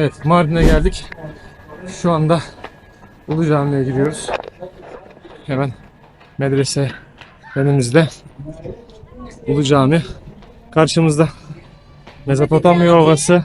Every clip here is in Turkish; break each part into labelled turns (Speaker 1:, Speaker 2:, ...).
Speaker 1: Evet Mardin'e geldik. Şu anda Ulu Cami'ye gidiyoruz. Hemen medrese önümüzde. Ulu Cami. Karşımızda Mezopotamya Ovası.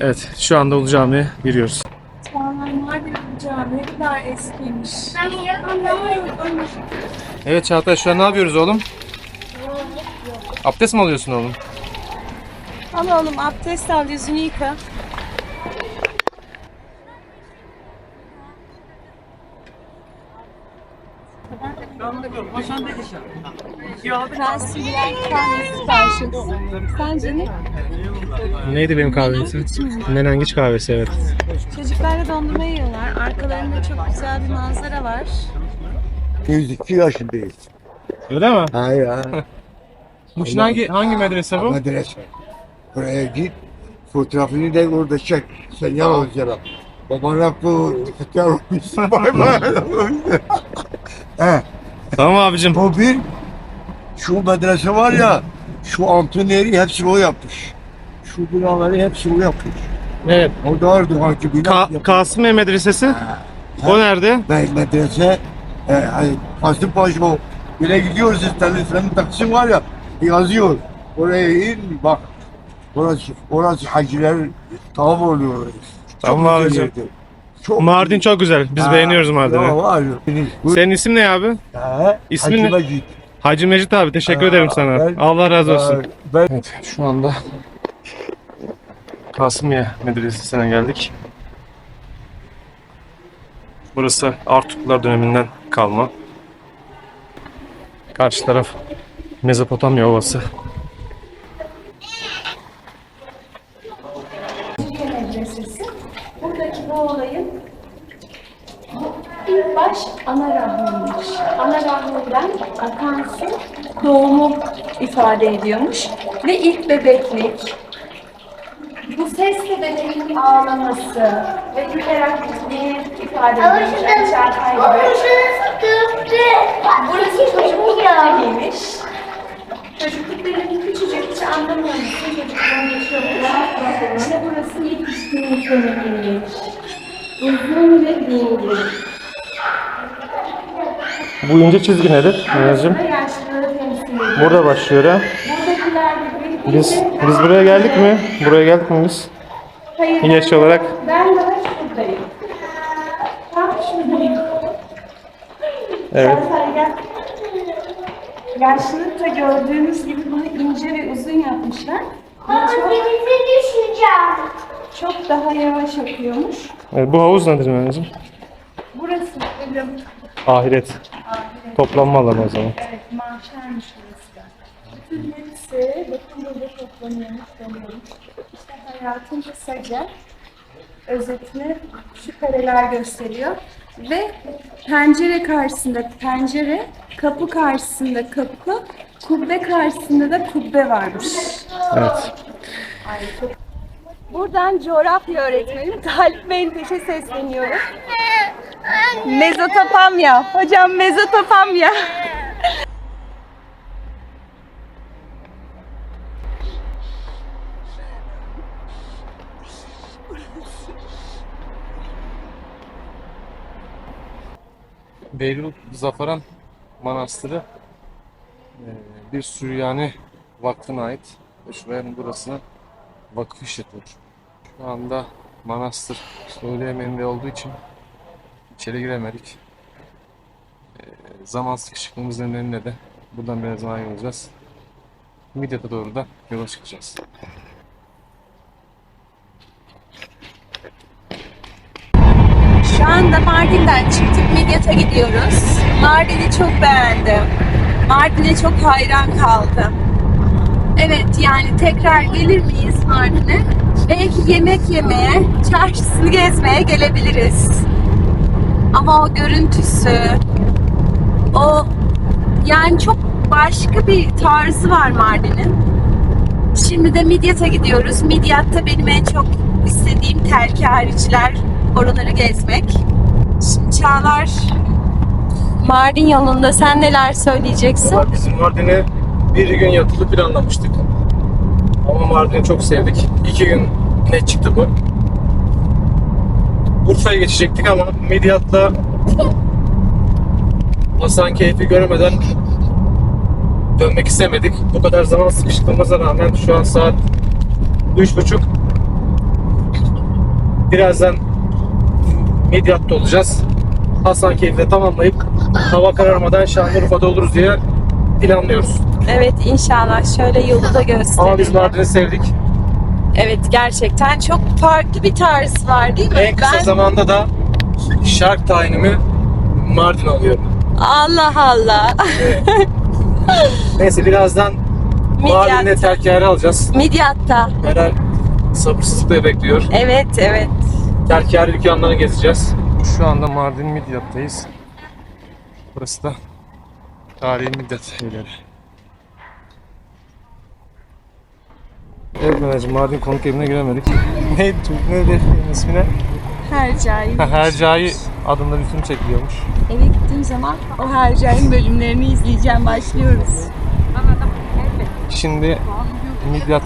Speaker 1: Evet şu anda Ulu Cami'ye giriyoruz.
Speaker 2: Mardin Cami ne kadar eskiymiş.
Speaker 1: Evet Çağatay şu an ne yapıyoruz oğlum? Abdest mi alıyorsun oğlum?
Speaker 2: Al oğlum abdest al yüzünü yıka. Süreyya kahvesi karşıda. Sence ne?
Speaker 1: Neydi benim kahvesi? Menengiç kahvesi evet.
Speaker 2: Çocuklarla dondurma yiyorlar. Arkalarında çok güzel bir manzara var.
Speaker 3: 102 yaşındayız.
Speaker 1: Öyle mi?
Speaker 3: Hayır ha.
Speaker 1: Bu şimdi hangi, hangi medrese bu?
Speaker 3: Medrese. Buraya git. Fotoğrafını da orada çek. Sen yan olacaksın. Babana bu ihtiyar olmuşsun. Bay bay. He.
Speaker 1: Tamam abicim.
Speaker 3: Bu bir şu medrese var ya şu antreneri hepsini o yapmış. Şu binaları hepsini o yapmış.
Speaker 1: Evet.
Speaker 3: O da Erdoğan'ki bina
Speaker 1: Ka-
Speaker 3: yapmış.
Speaker 1: Kasım Bey Medresesi. O nerede?
Speaker 3: Ve medrese e, Kasımpaşa o bile gidiyoruz senin taksim var ya yazıyor. Oraya in bak. Orası, orası hacılar tamam oluyor orası.
Speaker 1: Tamam abicim.
Speaker 3: yerdi. Çok
Speaker 1: Mardin çok güzel. Biz
Speaker 3: Ha,
Speaker 1: beğeniyoruz Mardin'i. Senin isim ne abi?
Speaker 3: Ha,
Speaker 1: İsmin
Speaker 3: Hacı
Speaker 1: ne?
Speaker 3: Mecid.
Speaker 1: Hacı Mecit abi teşekkür
Speaker 3: Ha,
Speaker 1: ederim sana.
Speaker 3: ben-
Speaker 1: Allah razı olsun.
Speaker 3: Ben
Speaker 1: Evet şu anda Kasımiye Medresesi'ne geldik. Burası Artuklular döneminden kalma. Karşı taraf Mezopotamya Ovası.
Speaker 4: Medresesi. Buradaki bu olayın ilk baş ana rahmiymiş. Ana rahminden akan su doğumu ifade ediyormuş. Ve ilk bebeklik. Bu sesle bebeğin ağlaması ve gülerek gittiğini ifade ediyormuş. Yani Çağatay gibi. Burası çocukluk dönemiymiş. Çocukluk dönemi küçücük hiç anlamıyor musun? Çocukluğun geçiyormuş. İşte burası yetişkinlik dönemiymiş. Uzun ve dingin.
Speaker 1: Bu ince çizgi nedir?
Speaker 4: Temsil ediyor.
Speaker 1: Burada başlıyor ha.
Speaker 4: Buradakiler de
Speaker 1: Biz biz buraya geldik mi? Buraya geldik mi biz?
Speaker 4: Hayır, ben-
Speaker 1: olarak?
Speaker 4: Ben daha şuradayım. Tam şuradayım.
Speaker 1: Evet.
Speaker 4: Sen gel. Yaşlılıkta gördüğünüz gibi bunu ince ve uzun yapmışlar. Ve çok,
Speaker 5: düşeceğim.
Speaker 4: Çok daha yavaş akıyormuş.
Speaker 1: Evet, bu havuz nedir Mehmetciğim?
Speaker 4: Burası ölüm.
Speaker 1: Ahiret. Toplanma alanı o zaman.
Speaker 4: Evet, mahşermiş burası da. Bütün hepsi bakın burada toplanıyormuş, dönüyormuş. İşte hayatın kısaca özetini şu kareler gösteriyor. Ve pencere karşısında pencere, kapı karşısında kapı, kubbe karşısında da kubbe varmış.
Speaker 1: Evet.
Speaker 2: Buradan coğrafya öğretmenim Talip Menteş'e sesleniyorum. Mezopotamya. Hocam Mezopotamya.
Speaker 1: Beyrut Zafaran Manastırı e, bir Süryani vakfına ait şuranın burasına vakıf işletiyor. Şu anda manastır öğle yemeğinde olduğu için içeri giremedik. E, zaman sıkışıklığımız nedeniyle de buradan biraz zaman ayrılacağız. Midyat'a doğru da yola çıkacağız.
Speaker 2: Şu anda Mardin'den çıktık Midyat'a gidiyoruz. Mardin'i çok beğendim. Mardin'e çok hayran kaldım. Evet yani tekrar gelir miyiz Mardin'e? Belki yemek yemeye, çarşısını gezmeye gelebiliriz. Ama o görüntüsü, o yani çok başka bir tarzı var Mardin'in. Şimdi de Midyat'a gidiyoruz. Midyat'ta benim en çok istediğim terki hariciler oraları gezmek. Şimdi Çağlar Mardin yolunda sen neler söyleyeceksin?
Speaker 1: Bizim Mardin'e bir gün yatılı planlamıştık. Ama Mardin'i çok sevdik. İki gün net çıktı bu. Urfa'ya geçecektik ama Midyat'la Hasan keyfi görmeden dönmek istemedik. Bu kadar zaman sıkıştığımıza rağmen şu an saat üç buçuk. Birazdan Midyat'ta olacağız. Hasan keyfi tamamlayıp hava kararmadan Şanlıurfa'da oluruz diye planlıyoruz.
Speaker 2: Evet inşallah şöyle yolu da gösterelim.
Speaker 1: Ama biz Mardin'i sevdik.
Speaker 2: Evet gerçekten çok farklı bir tarz var değil mi?
Speaker 1: En kısa
Speaker 2: Ben-
Speaker 1: zamanda da şark tayinimi Mardin alıyorum.
Speaker 2: Allah Allah.
Speaker 1: Neyse birazdan Mardin'de terkihari alacağız.
Speaker 2: Midyat'ta.
Speaker 1: Meral sabırsızlıkla bekliyor.
Speaker 2: Evet evet.
Speaker 1: Terkihari dükkanlarını gezeceğiz. Şu anda Mardin Midyat'tayız. Burası da tarihi Midyat evleri. Evet Meral'cim Mardin konuk evine giremedik. Neydi çocuk neydi evin ismi ne?
Speaker 2: Hercai.
Speaker 1: Hercai adında bir film çekiliyormuş.
Speaker 2: Eve gittiğim zaman o Hercai'nin bölümlerini izleyeceğim. Başlıyoruz.
Speaker 1: Şimdi Midyat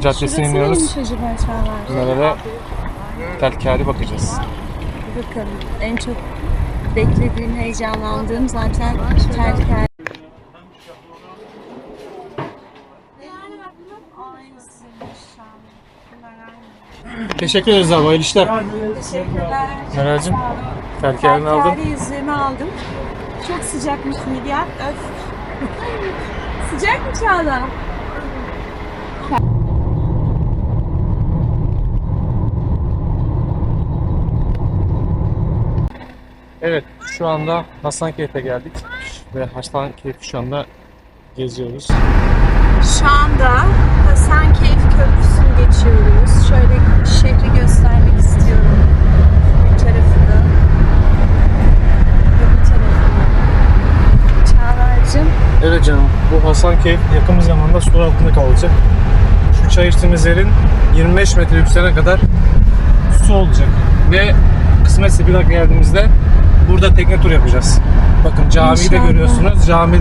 Speaker 1: Caddesi'ne iniyoruz.
Speaker 2: neymiş acaba Çağlar?
Speaker 1: Nerelere telkari bakacağız.
Speaker 2: Bakalım. En çok beklediğim, heyecanlandığım zaten terkel.
Speaker 1: Teşekkür ederiz abi. Hayırlı işler.
Speaker 2: Teşekkürler.
Speaker 1: Meral'cim telkarini aldın.
Speaker 2: Terkari yüzüğümü aldım. Çok sıcakmış midyat. Öf. Sıcak mı Çağla?
Speaker 1: Evet şu anda Hasankeyf'e geldik. Ve Hasankeyf'i şu anda geziyoruz.
Speaker 2: Şu anda Hasankeyf Köprüsü'nü geçiyoruz. Şöyle şehri göstermek istiyorum. Bir tarafını bu tarafını. Çağlar'cığım
Speaker 1: Evet canım bu Hasankeyf yakın bir zamanda su altında kalacak. Şu çay içtiğimiz yerin 25 metre yükselene kadar su olacak. Ve kısmetse bir dakika geldiğimizde burada tekne tur yapacağız. Bakın camiyi de görüyorsunuz. Cami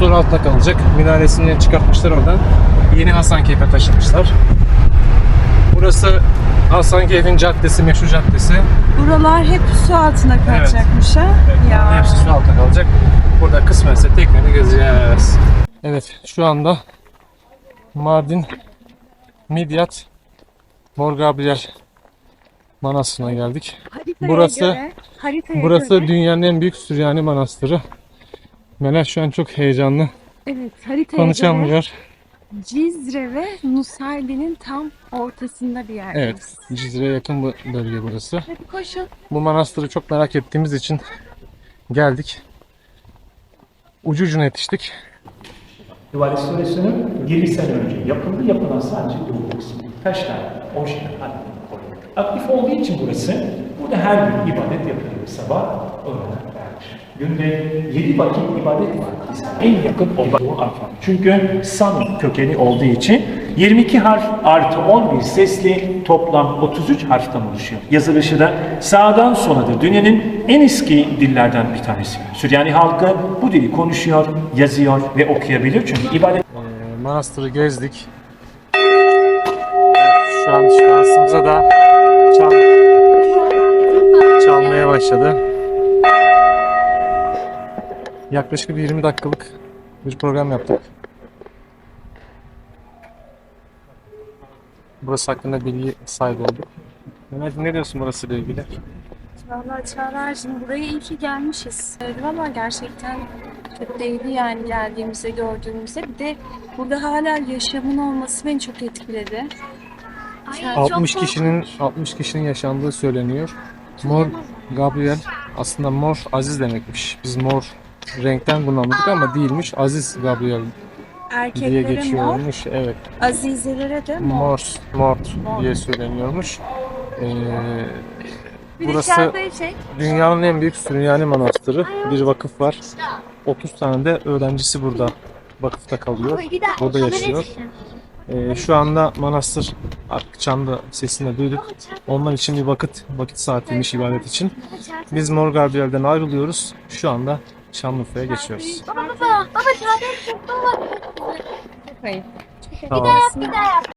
Speaker 1: de su altında kalacak. Minaresini çıkartmışlar oradan. Yeni Hasankeyf'e taşımışlar. Burası Hasankeyf'in caddesi, meşhur caddesi.
Speaker 2: buralar hep su altına kalacakmış ha. Ya.
Speaker 1: Hepsi su altında kalacak. Burada kısmetse tekneni gezeceğiz. Evet şu anda Mardin Midyat Mor Gabriel Manastırı'na geldik.
Speaker 2: Haritaya
Speaker 1: Burası-
Speaker 2: göre, haritaya
Speaker 1: Burası
Speaker 2: göre,
Speaker 1: dünyanın en büyük Süryani Manastırı. Melek şu an çok heyecanlı.
Speaker 2: evet, haritaya göre
Speaker 1: Konuşamıyor.
Speaker 2: Cizre ve Nusaybin'in tam ortasında bir yerdeyiz.
Speaker 1: Evet. Cizre'ye yakın bu bölge burası.
Speaker 2: Hadi koşun.
Speaker 1: Bu manastırı çok merak ettiğimiz için geldik. Ucu ucuna yetiştik.
Speaker 6: Divalet Suresi'nin 7 sene önce yapıldı. Yapılan sadece doğu kısmı. Taşlar, orijinal halinde koruyor. Aktif olduğu için burası, burada her gün ibadet yapılıyor. Sabah, öğlen. Günde 7 vakit ibadet var. En yakın olduğu alfabe. Çünkü Sam kökeni olduğu için 22 harf artı 11 sesli toplam 33 harften oluşuyor. Yazılışı da sağdan soladır. Dünyanın en eski dillerden bir tanesi. Süryani halkı bu dili konuşuyor, yazıyor ve okuyabilir. Çünkü ibadet
Speaker 1: Ee, manastırı gezdik. Evet, şu an şansımıza da çal, çalmaya başladı. Yaklaşık bir 20 dakikalık bir program yaptık. Burası hakkında bilgi sahibi olduk. Mehmet ne diyorsun burası ile ilgili?
Speaker 2: Valla Çağlar'cığım buraya iyi ki gelmişiz. Valla gerçekten çok değdi yani geldiğimizde gördüğümüzde. Bir de burada hala yaşamın olması beni çok etkiledi. Yani
Speaker 1: 60
Speaker 2: çok
Speaker 1: kişinin 60 kişinin yaşandığı söyleniyor. Mor Gabriel aslında mor aziz demekmiş. Biz mor renkten bunu anladık ama değilmiş. Aziz Gabriel diye
Speaker 2: Erkeklere mor,
Speaker 1: geçiyormuş. Evet.
Speaker 2: azizelere de mor.
Speaker 1: Mor, mort
Speaker 2: Mor.
Speaker 1: diye söyleniyormuş. Ee,
Speaker 2: Bir
Speaker 1: burası
Speaker 2: de çek.
Speaker 1: dünyanın en büyük Süryani Manastırı. Bir vakıf var. 30 tane de öğrencisi burada vakıfta kalıyor. Burada yaşıyor. Ee, şu anda manastır artık çanda sesini duyduk. Onlar için bir vakit vakit saatiymiş ibadet için. Biz Mor Gabriel'den ayrılıyoruz. Şu anda Şanlıurfa'ya geçiyoruz.
Speaker 5: Baba baba baba çadır baba.
Speaker 2: Hayır.
Speaker 1: Tamam.
Speaker 2: Bir daha yap.